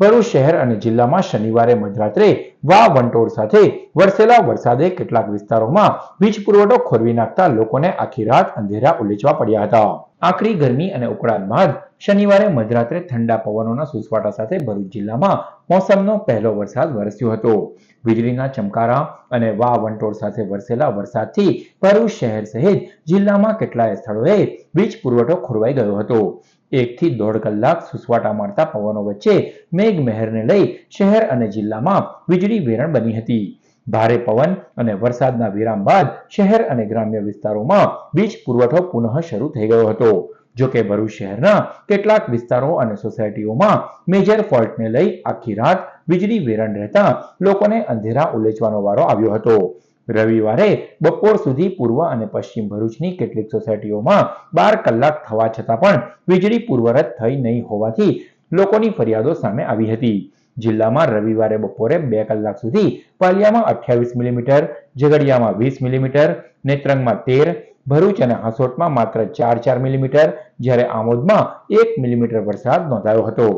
ભરૂચ શહેર અને જિલ્લામાં શનિવારે મધરાત્રે વા વંટોળ સાથે વરસેલા વરસાદે કેટલાક વિસ્તારોમાં વીજ પુરવઠો ખોરવી નાખતા લોકોને આખી રાત અંધેરા ઉલેચવા પડ્યા હતા. આકરી ગરમી અને ઉકળાટ બાદ શનિવારે મધરાત્રે ઠંડા પવનોના સુસવાટા સાથે ભરૂચ જિલ્લામાં મોસમનો પહેલો વરસાદ વરસ્યો હતો. વીજળીના ચમકારા અને વા વંટોળ સાથે વરસેલા વરસાદથી ભરૂચ શહેર સહિત જિલ્લામાં કેટલાય સ્થળોએ વીજ પુરવઠો ખોરવાઈ ગયો હતો. એકથી દોઢ કલાક સુસવાટા મારતા પવનો વચ્ચે મેઘ મહેરને લઈ શહેર અને જિલ્લામાં વીજળી વેરણ બની હતી. ભારે પવન અને વરસાદના વિરામ બાદ શહેર અને ગ્રામ્ય વિસ્તારોમાં વીજ પુરવઠો પુનઃ શરૂ થઈ ગયો હતો. જો કે ભરૂચ શહેરના કેટલાક વિસ્તારો અને સોસાયટીઓમાં મેજર ફોલ્ટને લઈ આખી રાત વીજળી વેરણ રહેતા લોકોને અંધેરા ઉલેચવાનો વારો આવ્યો હતો. રવિવારે બપોર સુધી પૂર્વ અને પશ્ચિમ ભરૂચની કેટલીક સોસાયટીઓમાં બાર કલાક થવા છતાં પણ વીજળી પૂર્વરત થઈ નહીં હોવાથી લોકોની ફરિયાદો સામે આવી હતી. જિલ્લામાં રવિવારે બપોરે બે કલાક સુધી પાલિયામાં અઠ્યાવીસ મિલીમીટર, ઝઘડિયામાં વીસ મિલીમીટર, નેત્રંગમાં તેર, ભરૂચ અને હાંસોટમાં માત્ર ચાર ચાર મિલીમીટર, જ્યારે આમોદમાં એક મિલીમીટર વરસાદ નોંધાયો હતો.